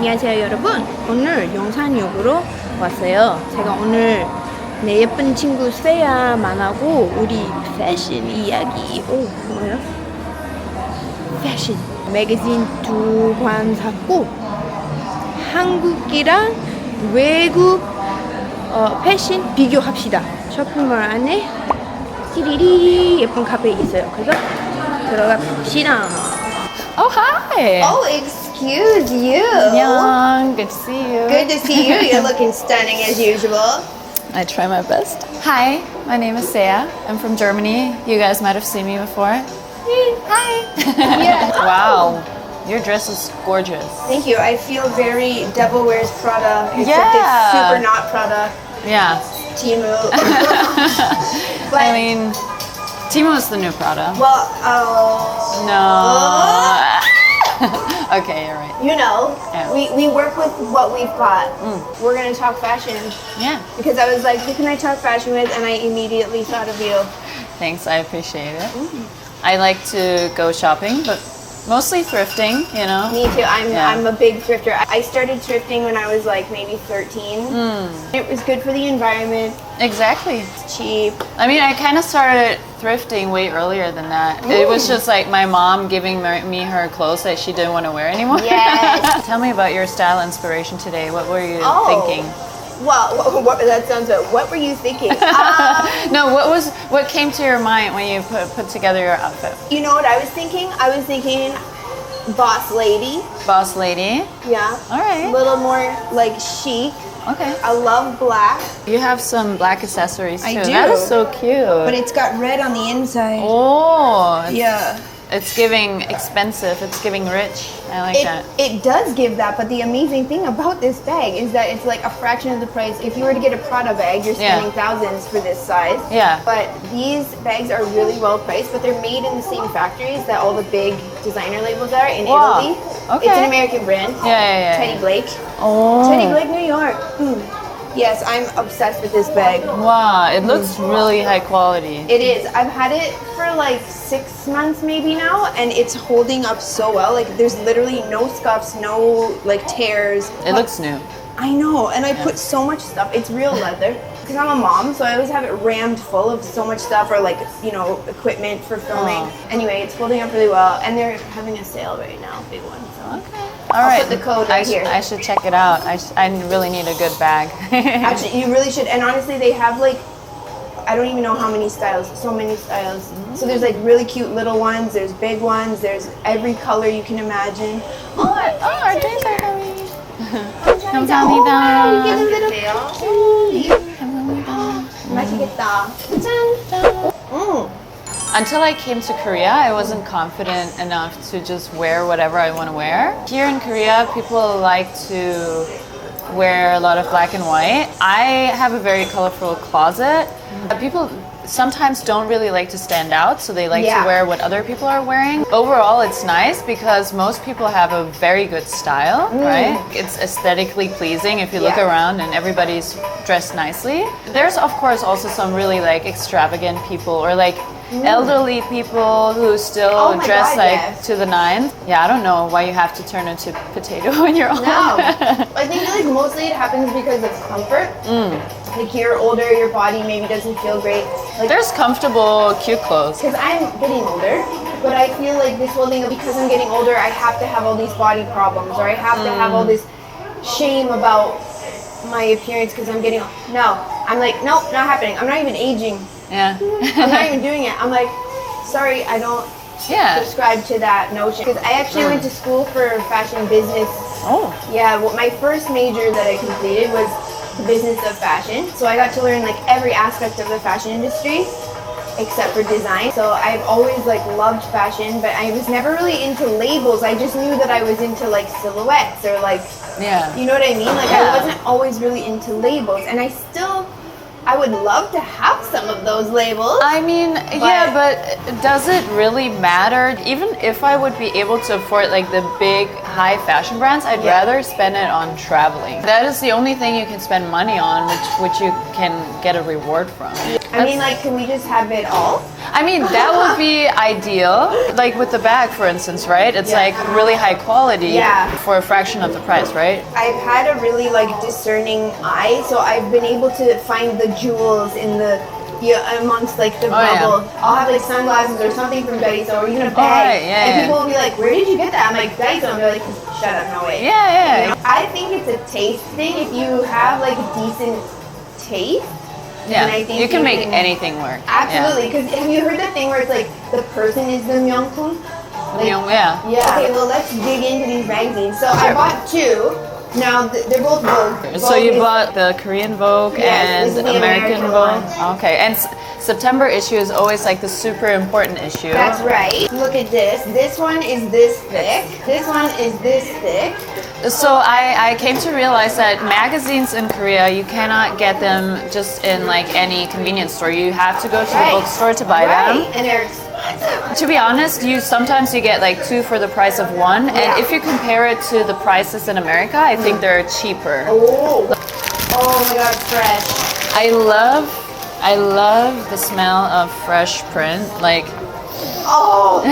안녕하세요 여러분. 오늘 용산역으로 왔어요. 제가 오늘 내 예쁜 친구 세야만하고 우리 패션 이야기 오 뭐예요? 패션 매거진 두 권 샀고 한국이랑 외국 어, 패션 비교합시다. 쇼핑몰 안에 띠리리 예쁜 카페 있어요. 그래서 들어갑시다. Oh, hi. Oh excuse you Young, good to see you. Good to see you. You're looking stunning as usual. I try my best. Hi, my name is Saya. I'm from Germany. You guys might have seen me before. Hi. Yeah. Wow, your dress is gorgeous. Thank you. I feel very Devil Wears Prada, except Yeah. it's super not Prada. Yeah, Timu. but, I mean, Timo is the new Prada. well, uh, No. okay, you're you know, Yeah. we, we work with what we've got. Mm. We're going to talk fashion Yeah, because I was like, who can I talk fashion with? And I immediately thought of you. thanks. I appreciate it. Mm-hmm. I like to go shopping, but mostly thrifting, you know? Me too. I'm Yeah. I'm a big thrifter. I started thrifting when I was like maybe 13. Hmm. It was good for the environment. Exactly. It's cheap. I mean, I kind of started thrifting way earlier than that. It was just like my mom giving me her clothes that she didn't want to wear anymore. Yes. Tell me about your style inspiration today. What were you Oh. thinking? Well, what, what, that sounds good. What were you thinking? um, No, what was what came to your mind when you put put together your outfit? you know what I was thinking? I was thinking boss lady. Boss lady. Yeah. All right. A little more like chic. Okay. I love black, You have some black accessories too. I do. That is so cute. but it's got red on the inside. oh, Yeah. It's giving expensive. It's giving rich. I like It, that. it does give that, but the amazing thing about this bag is that it's like a fraction of the price. If you were to get a Prada bag, you're Yeah. spending thousands for this size. Yeah. But these bags are really well priced, but they're made in the same factories that all the big designer labels are in Wow. Italy. Okay. It's an American brand. Yeah, yeah, yeah. Teddy Blake. Oh. Teddy Blake, New York. Mm. Yes, I'm obsessed with this bag. Wow, it looks really high quality. It is. I've had it for like six months maybe now, and it's holding up so well. Like there's literally no scuffs, no like tears. It looks new. I know, and I put so much stuff. It's real leather. Because I'm a mom, so I always have it rammed full of so much stuff or like, you know, equipment for filming. Aw. Anyway, it's holding up really well, and they're having a sale right now, big one. So. Okay. All I'll right. put the code I right sh- here. I should check it out. I, sh- I really need a good bag. Actually, you really should. And honestly, they have like, I don't even know how many styles. So many styles. So there's like really cute little ones. There's big ones. There's every color you can imagine. oh, oh, our days are coming. 감사합니다. 감사합니다. 이게 맛있겠다. 짠. 음. Until I came to Korea, I wasn't confident enough to just wear whatever I want to wear. Here in Korea, people like to wear a lot of black and white. I have a very colorful closet. Uh, People sometimes don't really like to stand out, so they like Yeah. to wear what other people are wearing. Overall, it's nice because most people have a very good style, right? It's aesthetically pleasing if you look Mm. Around and everybody's dressed nicely. There's of course also some really like extravagant people or like elderly people who still Mm. Oh dress God, like yes. to the nines. Yeah, I don't know why you have to turn into potato when you're old. No. I think like mostly it happens because of comfort. Mm. Like you're older, your body maybe doesn't feel great. Like There's comfortable, cute clothes. because I'm getting older, but I feel like this whole thing because I'm getting older, I have to have all these body problems or I have to have all this shame about my appearance because I'm getting no. I'm like nope, not happening. I'm not even aging. Yeah. I'm not even doing it. I'm like sorry, I don't yeah. subscribe to that notion because I actually went to school for fashion business Oh. Yeah, well, my first major that I completed was the business of fashion. So I got to learn like every aspect of the fashion industry except for design. So I've always like loved fashion, but I was never really into labels. I just knew that I was into like silhouettes or like Yeah. you know what I mean? Like Yeah. I wasn't always really into labels, and I still I would love to have some of those labels. I mean, yeah, but does it really matter? Even if I would be able to afford like the big high fashion brands, I'd Yeah. rather spend it on traveling. That is the only thing you can spend money on, which which you can get a reward from. I mean, like, can we just have it all? I mean, that would be ideal. Like with the bag, for instance, right? It's Yeah. like really high quality Yeah. for a fraction of the price, right? I've had a really like discerning eye, so I've been able to find the jewels in the yeah, amongst like the Oh, yeah. bubble. I'll have like sunglasses or something from Daiso or even a bag, right, yeah, and yeah. people will be like, "Where did you get that?" I'm like, "Daiso." And they're like, "Shut up, no way." Yeah, yeah. You know, I think it's a taste thing. If you have like a decent taste, Yeah, And I think you can you make can- anything work. absolutely. Because have you heard that thing where it's like the person is the myeongkun? Yeah. yeah. Yeah. Okay, well let's dig into these magazines. So I bought two. Now th- they're both Vogue. So you is- bought the Korean Vogue Yes, and this is the American, American Vogue. Okay, and s- September issue is always like the super important issue. That's right. Look at this. This one is this thick. This one is this thick. So I, I came to realize that magazines in Korea you cannot get them just in like any convenience store. You have to go to the bookstore to buy right. them. And they're expensive. To be honest, you sometimes you get like two for the price of one, Yeah. and if you compare it to the prices in America, I think mm. they're cheaper. Oh. Oh my god, fresh. I love I love the smell of fresh print. Like Oh.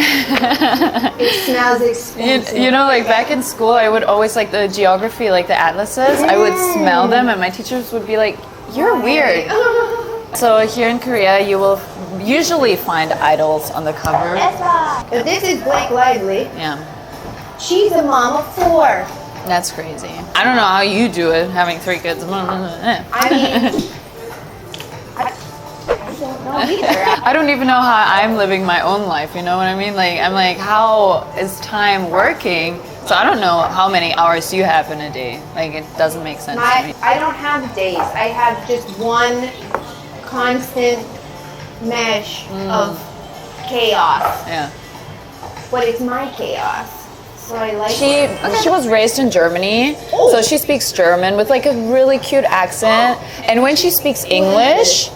it smells you, expensive. you know, like back in school, I would always like the geography, like the atlases. I would mm. smell them, and my teachers would be like, "You're weird." So here in Korea, you will usually find idols on the cover. This is Blake Lively. Yeah, She's a mom of four. that's crazy. I don't know how you do it, having three kids. I mean, don't know either. I don't even know how I'm living my own life. You know what I mean? Like I'm like, how is time working? So I don't know how many hours you have in a day. Like it doesn't make sense to My, me. I don't have days. I have just one constant mesh Mm. of chaos. Yeah. But it's my chaos. So I like She she was raised in Germany, Oh. so she speaks German with like a really cute accent. And when she speaks English,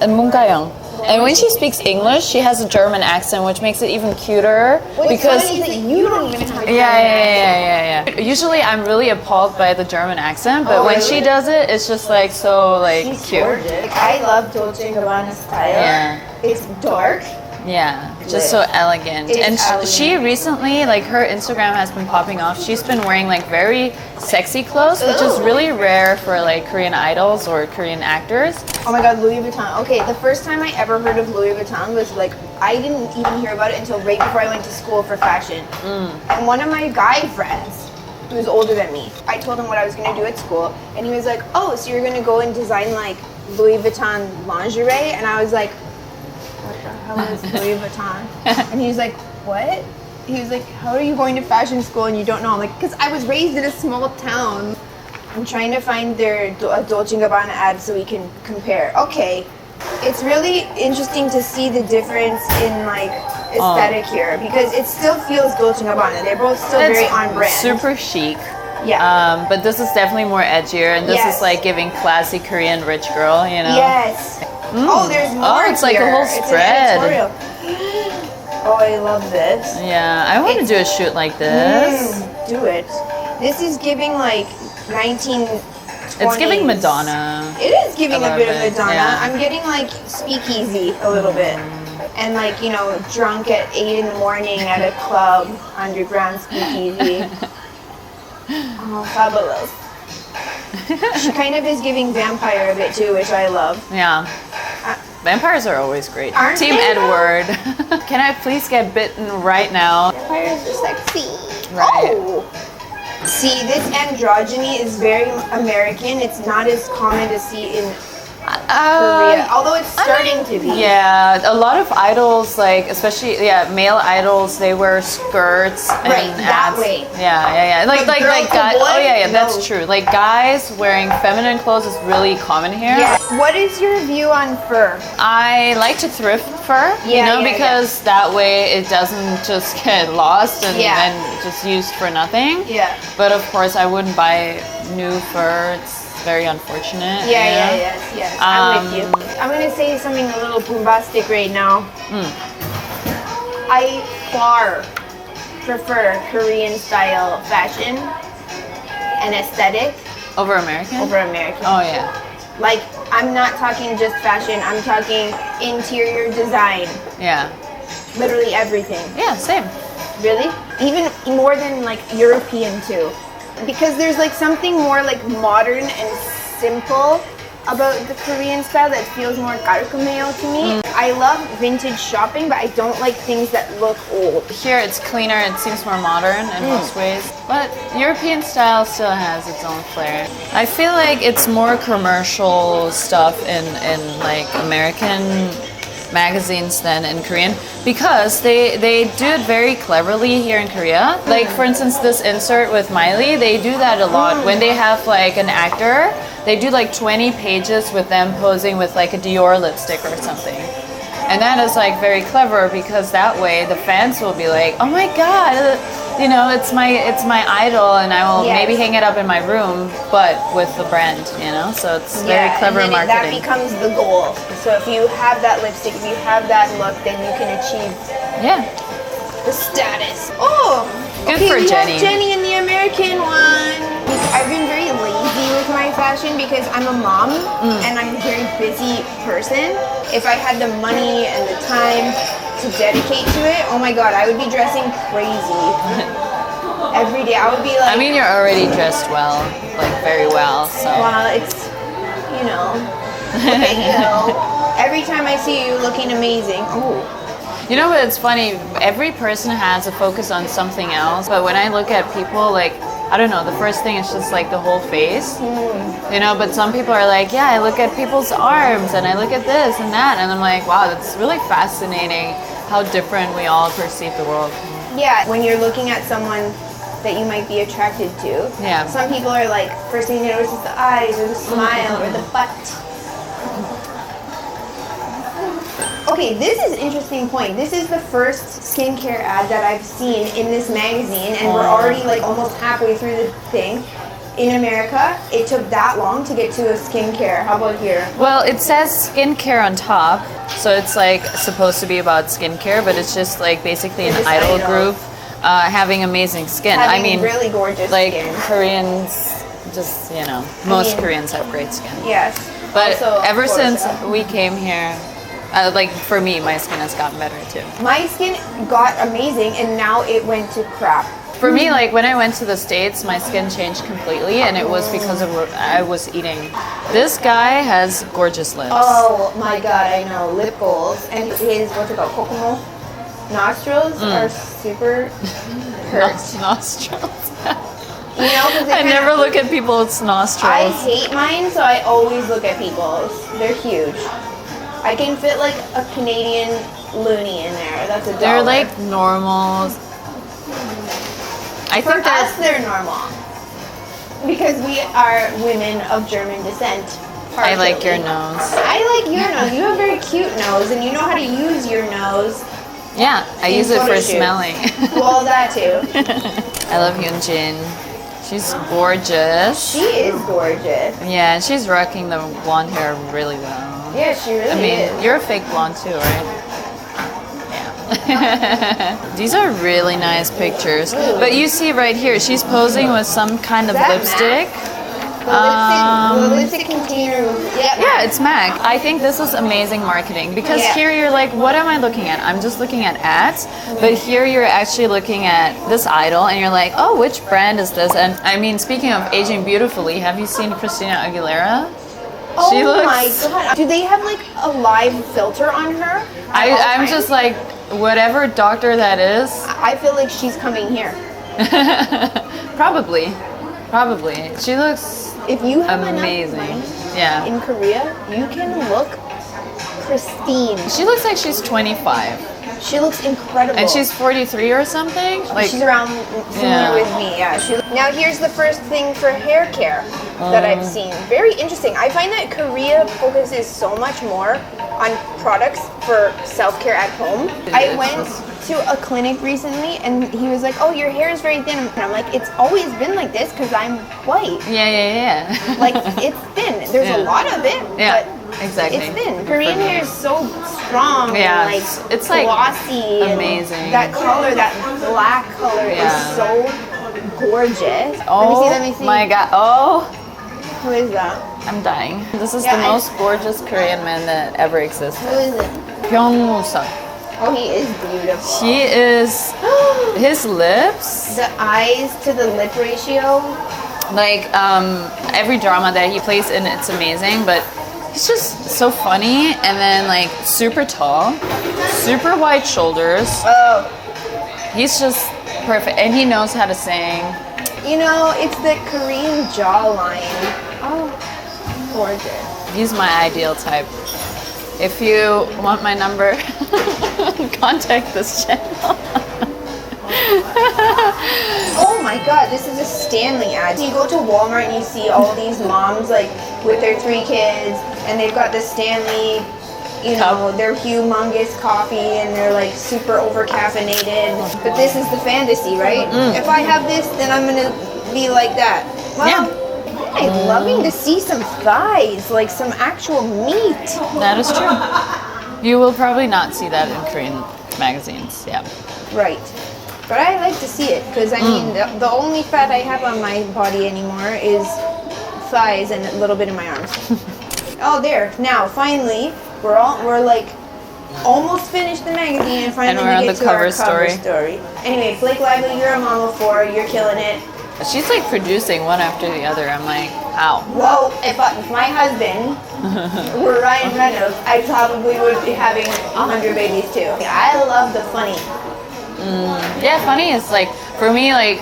and Mungayang. And when she speaks English, she has a German accent, which makes it even cuter What's because funny is that you don't even have Yeah, yeah, yeah, yeah, yeah. Usually, I'm really appalled by the German accent, but Oh, when really? she does it, it's just like so like She's cute. gorgeous. I love Dolce Gabbana style. Yeah. It's dark. Yeah, just so elegant. It and elegant. she recently, like her Instagram has been popping off. She's been wearing like very sexy clothes, which is really rare for like Korean idols or Korean actors. Oh my god, Louis Vuitton. Okay, the first time I ever heard of Louis Vuitton was like I didn't even hear about it until right before I went to school for fashion. Mm. And one of my guy friends, who was older than me, I told him what I was gonna do at school, and he was like, "Oh, so you're gonna go and design like Louis Vuitton lingerie?" And I was like, "What the hell is Louis Vuitton?" and he's like, "What?" He was like, "How are you going to fashion school and you don't know?" I'm like, "Cause I was raised in a small town." I'm trying to find their Do- Dolce & Gabbana ad so we can compare. Okay, it's really interesting to see the difference in like aesthetic here because it still feels Dolce & Gabbana. They're both still very on brand. Super chic. Yeah. Um, but this is definitely more edgier, and this Yes. is like giving classy Korean rich girl, you know? Yes. Oh, there's more. Oh, it's like a here. whole spread. Oh, I love this. Yeah, I want to do a shoot like this. Mm, do it. This is giving like 19. It's giving Madonna. It is giving a, love bit of Madonna. yeah. I'm getting like speakeasy a little bit. And like, you know, drunk at 8 in the morning at a club, underground speakeasy. oh, fabulous. She kind of is giving vampire a bit too, which I love. Yeah. Uh, Vampires are always great. Aren't Team. Edward. Can I please get bitten right now? Vampires are sexy. Right. Oh. See, this androgyny is very American. It's not as common to see in Korea, um, although it's starting to be. Yeah, a lot of idols, like especially yeah, male idols, they wear skirts and Right, that abs. way. Yeah, yeah, yeah. Like But like girl like guys. Oh yeah, yeah, No. that's true. Like guys wearing feminine clothes is really common here. Yeah. What is your view on fur? I like to thrift fur, Yeah, you know, yeah, because that way it doesn't just get lost and, Yeah. and just used for nothing. Yeah. But of course, I wouldn't buy new fur. It's very unfortunate. Yeah, yeah, know? yes, yes. I'm with you. Um, I'm gonna say something a little bombastic right now. Hmm. I far prefer Korean style fashion and aesthetic Over American? over American. Oh yeah. Like, I'm not talking just fashion, I'm talking interior design, Yeah. literally everything. Yeah, same. Really? Even more than like European too. Because there's like something more like modern and simple about the Korean style that feels more garukumeo to me. Mm. I love vintage shopping, but I don't like things that look old. Here it's cleaner, it seems more modern in mm. most ways. But European style still has its own flair. I feel like it's more commercial stuff in, in like American magazines than in Korean because they, they do it very cleverly here in Korea. Like for instance this insert with Miley, they do that a lot. When they have like an actor, they do like 20 pages with them posing with like a Dior lipstick or something. And that is like very clever because that way the fans will be like, "Oh my god, you know, it's my it's my idol," and I will Yes. maybe hang it up in my room, but with the brand, you know. So it's very clever and then it- that becomes the goal. So if you have that lipstick, if you have that look, then you can achieve yeah, the status. Oh, Good okay, for we Jenny. have Jenny in the American one. I've been very lazy with my fashion because I'm a mom Mm. and I'm a very busy person. If I had the money and the time to dedicate to it, oh my god, I would be dressing crazy every day. I would be like, I mean, you're already dressed well, like very well. So well, it's you know, look at you. Every time I see you looking amazing, oh, you know, but it's funny. Every person has a focus on something else, but when I look at people, like I don't know, the first thing is just like the whole face. Mm. You know, but some people are like, yeah, I look at people's arms and I look at this and that, and I'm like, wow, that's really fascinating how different we all perceive the world. Yeah, when you're looking at someone that you might be attracted to. Yeah. Some people are like, first thing you notice is the eyes or the smile or the butt. Okay, this is an interesting point. This is the first skincare ad that I've seen in this magazine, and we're oh. already like almost halfway through the thing. In America, it took that long to get to a skincare. How about here? Well, it says skincare on top, so it's like supposed to be about skincare, but it's just like basically an idol idol. group uh, having amazing skin. I mean, really gorgeous like skin. Koreans, just you know, most mean- Koreans have great skin. Yes. But Also, ever course, since uh, we came here, uh, like for me, my skin has gotten better too. my skin got amazing, and now it went to crap. For me, like when I went to the States, my skin changed completely, and it was because of what I was eating. This guy has gorgeous lips. Oh my god, I know. Lip goals. And his, what's it called, Kokomo? Nostrils Mm. are super hurt. Nos- nostrils. You know, 'cause they I kinda- never look at people's nostrils. I hate mine, so I always look at people's. They're huge. I can fit like a Canadian loony in there. That's a dollar. They're like normal. I For think us, they're normal. Because we are women of German descent. I like your nose. I like your nose. You have a very cute nose, and you know how to use your nose. Yeah, I use it for shoots. smelling. Well, that too. I love Yoonjin. She's gorgeous. She is gorgeous. Yeah, and she's rocking the blonde hair really well. Yeah, she really is. I mean, is. you're a fake blonde too, right? These are really nice pictures. But you see right here, she's posing with some kind of lipstick. The lipstick, the lipstick container. Yeah, um, Yeah, it's MAC. I think this is amazing marketing because Yeah. here you're like, what am I looking at? I'm just looking at ads, but here you're actually looking at this idol and you're like, oh, which brand is this? And I mean, speaking of aging beautifully, have you seen Christina Aguilera? Oh looks- my god. Do they have like a live filter on her? I, I'm just like, whatever doctor that is, I feel like she's coming here. probably. Probably. She looks If you have amazing. Yeah. in Korea, you can look pristine. She looks like she's 25 She looks incredible. and she's 43 or something. Like, she's around Yeah. with me. Yeah. She, now here's the first thing for hair care that Uh. I've seen. Very interesting. I find that Korea focuses so much more on products for self-care at home. I went to a clinic recently and he was like, "Oh, your hair is very thin." And I'm like, "It's always been like this because I'm white. yeah, yeah, yeah. Like it's thin. There's a lot of it, Yeah, but exactly. it's thin. Korean hair is so strong. Yeah, and, it's- like it's, like, glossy. and amazing. that color, that black color, Yeah. is so gorgeous. Oh let me see. Let me oh see. my god. Oh, Who is that? I'm dying. This is Yeah, the I- most gorgeous Korean man that ever existed. Who is it? Byung Suk. Oh, he is beautiful. He is his lips. the eyes to the lip ratio. Like um, every drama that he plays in, it's amazing. But he's just so funny, and then like super tall, super wide shoulders. Oh, He's just perfect, and he knows how to sing. you know, it's the Korean jawline. Oh, gorgeous. He's my ideal type. If you want my number, contact this channel. Oh my god, this is a Stanley ad. You go to Walmart and you see all these moms like with their three kids and they've got the Stanley, you know, their humongous coffee and they're like super over caffeinated. But this is the fantasy, right? Mm. If I have this, then I'm gonna be like that. Well, Yeah. I'm loving to see some thighs, like some actual meat. That is true. You will probably not see that in Korean magazines. Yeah. Right. But I like to see it because I mean, mm. the, the only fat I have on my body anymore is thighs and a little bit in my arms. oh, there. Now, finally, we're all we're like almost finished the magazine, and finally we're we on get the to our cover cover story. story. Anyway, Blake Lively, you're a mom of four. You're killing it. She's like producing one after the other. I'm like, how? Well, if, I, if my husband were Ryan Reynolds, I probably would be having a hundred babies too. I love the funny. Mm, yeah, funny is like for me like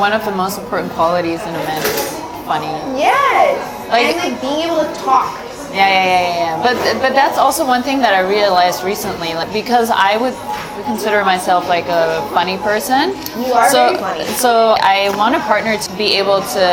one of the most important qualities in a man is funny. Yes. Like- and like being able to talk. Yeah, yeah, yeah, yeah. But but that's also one thing that I realized recently, like because I would consider myself like a funny person. You are so, very funny. So I want a partner to be able to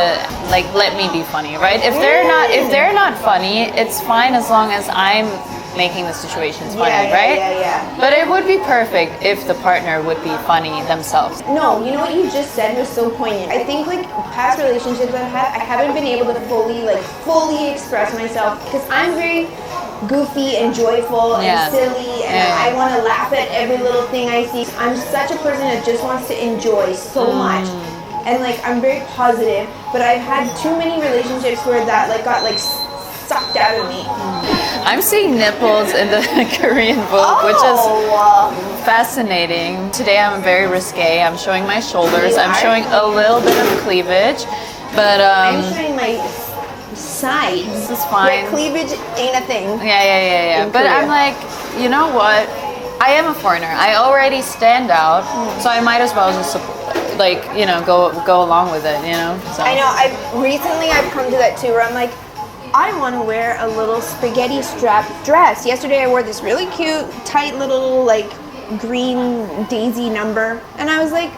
like let me be funny, right? If they're not if they're not funny, it's fine as long as I'm making the situations funny, yeah, yeah, right? yeah, yeah. But it would be perfect if the partner would be funny themselves. No, you know what you just said was so poignant. I think like past relationships I've had, I haven't been able to fully like fully express myself because I'm very goofy and joyful Yeah. and silly and Yeah. I want to laugh at every little thing I see. I'm such a person that just wants to enjoy so Mm. much. And like I'm very positive, but I've had too many relationships where that like got like sucked out of me. I'm seeing nipples in the Korean book, which is Oh, fascinating. Today I'm very risque. I'm showing my shoulders. I'm showing a little bit of cleavage, but I'm um, showing my sides. this is fine. Yeah, cleavage ain't a thing. Yeah, yeah, yeah, yeah. But I'm like, you know what? I am a foreigner. I already stand out, so I might as well just like you know go go along with it. You know. So. I know. I've recently I've come to that too, where I'm like, I want to wear a little spaghetti strap dress. Yesterday I wore this really cute, tight little like green daisy number, and I was like,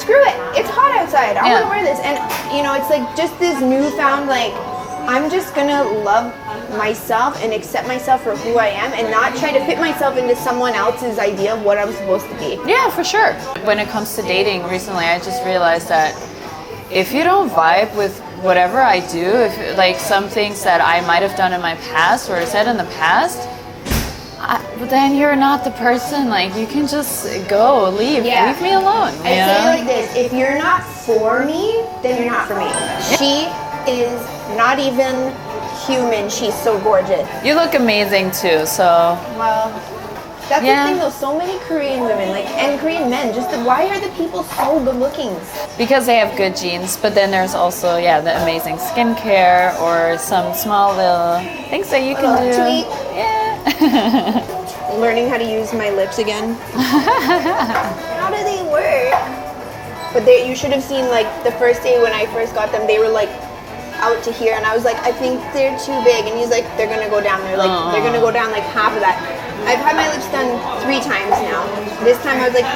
screw it, it's hot outside. I Yeah. want to wear this, and you know, it's like just this newfound like, I'm just gonna love myself and accept myself for who I am, and not try to fit myself into someone else's idea of what I'm supposed to be. Yeah, for sure. When it comes to dating, recently I just realized that if you don't vibe with whatever I do, if like some things that I might have done in my past or said in the past, I, but then you're not the person. Like you can just go, leave, Yeah. leave me alone. I say it like this: if you're not for me, then you're not for me. She is not even human. She's so gorgeous. you look amazing too. So Well, that's Yeah. the thing though. So many Korean women, like and Korean men, just the, why are the people so good looking? because they have good genes, but then there's also yeah the amazing skincare or some small little things that you can do. tweak. Yeah. Learning how to use my lips again. how do they work? But they, you should have seen like the first day when I first got them. They were like out to here, and I was like, I think they're too big. And he's like, they're gonna go down. They're like, they're gonna go down like half of that. I've had my lips done three times now. This time I was like,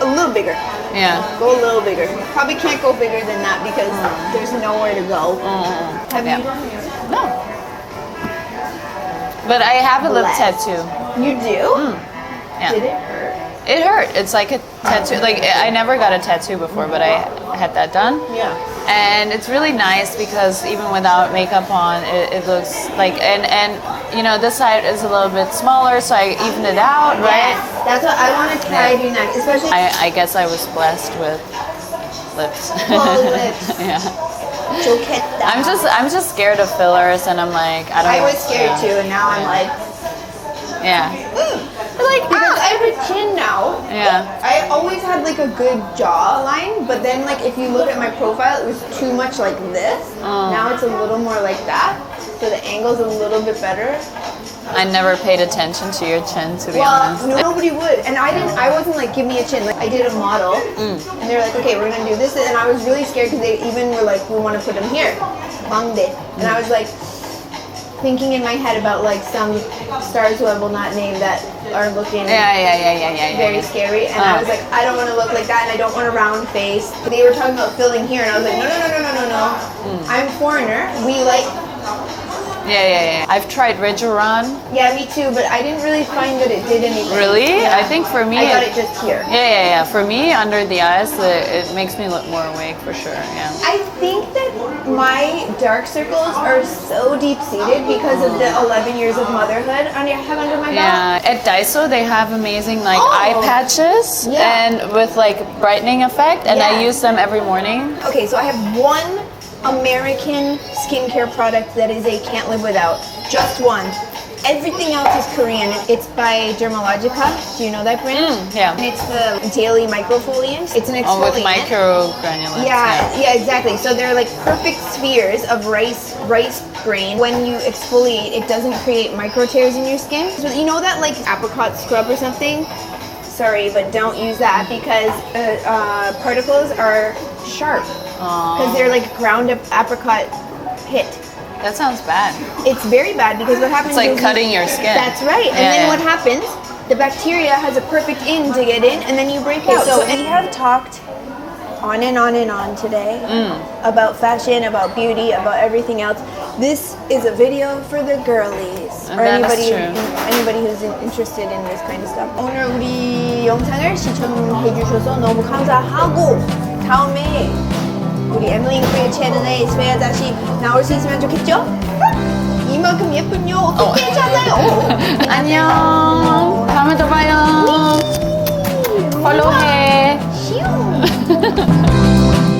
a little bigger. yeah. Go a little bigger. Probably can't go bigger than that because there's nowhere to go. Mm. Have Yeah. you done yours? No. But I have a lip tattoo. You do? Mm. Yeah. Did it hurt? It hurt. It's like a tattoo. Like I never got a tattoo before, but I had that done. Yeah and it's really nice because even without makeup on, it, it looks like and and you know this side is a little bit smaller, so I evened it out, right? Yes, that's what I want to try yeah. do next, especially. I, I guess I was blessed with lips. Full lips. yeah. I'm just I'm just scared of fillers, and I'm like I don't. I was scared yeah. too, and now I'm like. Yeah. Mm like because I have a chin now. Yeah. I always had like a good jawline, but then like if you look at my profile, it was too much like this. Oh. Now it's a little more like that, so the angle's a little bit better. I never paid attention to your chin, to be Well, honest. nobody would, and I didn't. I wasn't like, give me a chin. Like I did a model, Mm. and they were like, okay, we're gonna do this, and I was really scared because they even were like, we want to put them here, Bangde, and I was like, thinking in my head about like some stars who I will not name that are looking. Yeah, yeah, yeah, yeah, yeah, yeah. very scary. And I Oh. was like, I don't want to look like that, and I don't want a round face. They were talking about filling here, and I was like, no, no, no, no, no, no, no. Mm. I'm foreigner. We like, Yeah, yeah, yeah. I've tried Ridgeron. yeah, me too, but I didn't really find that it did anything. Really? Yeah. I think for me, I got it- it just here. Yeah, yeah, yeah. For me, under the eyes, it, it makes me look more awake for sure. Yeah. I think that my dark circles are so deep seated because of the 11 years of motherhood I have under my belt. Yeah, at Daiso they have amazing like Oh. eye patches Yeah. and with like brightening effect, and I use them every morning. Okay, so I have one American skincare product that is a can't live without. Just one. Everything else is Korean. It's by Dermalogica. Do you know that brand? Mm, yeah. And it's the daily microfoliant. It's an exfoliant. Oh, with micro granulates. Yeah, yeah, exactly. So they're like perfect spheres of rice rice grain. When you exfoliate, it doesn't create micro tears in your skin. So you know that like apricot scrub or something? Sorry, but don't use that because uh, uh, particles are sharp because they're like ground up apricot pit. That sounds bad. It's very bad because what happens It's like is cutting your skin. That's right. And Yeah, then yeah. what happens? The bacteria has a perfect in to get in, and then you break out. So we have talked on and on and on today Mm. about fashion, about beauty, about everything else. This is a video for the girlies And or that is anybody true. anybody who's in- interested in this kind of stuff. 오늘 우리 영상을 시청해 주셔서 너무 감사하고 다음에 우리 에밀린 코리아 채널에 스웨야 다시 나올 수 있으면 좋겠죠? 이만큼 예쁜 요 어떻게 찾아요? 안녕. 다음에 또 봐요. 팔로우해. 쉬우.